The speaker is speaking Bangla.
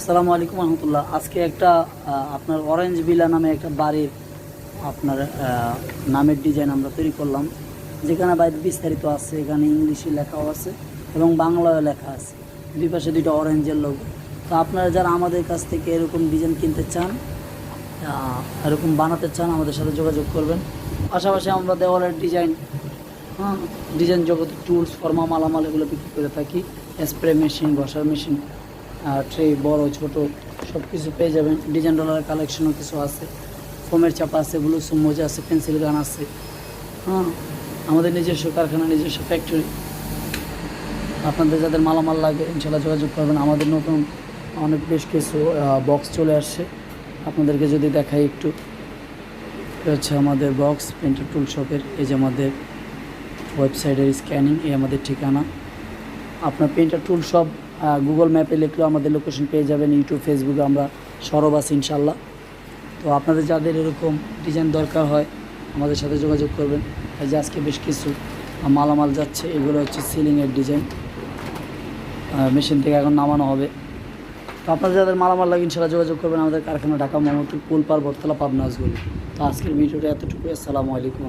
আসসালামু আলাইকুম রহমতুল্লাহ। আজকে একটা আপনার অরেঞ্জ বিলা নামে একটা বাড়ির আপনার নামের ডিজাইন আমরা তৈরি করলাম। যেখানে বাইরে বিস্তারিত আছে, এখানে ইংলিশে লেখাও আছে এবং বাংলায় লেখা আছে। দুই পাশে দুইটা অরেঞ্জের লোক তো আপনারা যারা আমাদের কাছ থেকে এরকম ডিজাইন কিনতে চান এরকম বানাতে চান, আমাদের সাথে যোগাযোগ করবেন। পাশাপাশি আমরা দেওয়ালের ডিজাইন হ্যাঁ ডিজাইন জগতে টুলস ফর্মা মালামাল এগুলো বিক্রি করে থাকি। স্প্রে মেশিন বসার মেশিন ট্রে বড়, ছোট সব কিছু পেয়ে যাবেন। ডিজাইন ডলারের কালেকশনও কিছু আছে, ফোমের চাপা আছে ব্লু সুম মোজা আছে পেন্সিল গান আছে। হ্যাঁ আমাদের নিজস্ব কারখানা, নিজস্ব ফ্যাক্টরি আপনাদের যাদের মালামাল লাগে, ইনশাল্লাহ যোগাযোগ করবেন। আমাদের নতুন অনেক বেশ কিছু বক্স চলে আসছে। আপনাদেরকে যদি দেখাই একটু হচ্ছে আমাদের বক্স পেন্টার টুল শপের এই যে আমাদের ওয়েবসাইটের স্ক্যানিং এই আমাদের ঠিকানা। আপনার পেন্টার টুল সব গুগল ম্যাপে লিখলেও আমাদের লোকেশন পেয়ে যাবেন ইউটিউব ফেসবুকে আমরা সরব আছি ইনশাল্লাহ তো আপনাদের যাদের এরকম ডিজাইন দরকার হয়, আমাদের সাথে যোগাযোগ করবেন। এই যে আজকে বেশ কিছু মালামাল যাচ্ছে, এগুলো হচ্ছে সিলিংয়ের ডিজাইন মেশিন থেকে এখন নামানো হবে। তো আপনাদের যাদের মালামাল লাগে ইনশাল্লাহ যোগাযোগ করবেন। আমাদের কারখানা ঢাকা মোহাম্মদপুর কুলপার বটতলা, পাবনা হাউসগুলি তো আজকের ভিডিওটা এতটুকু আসসালামু আলাইকুম।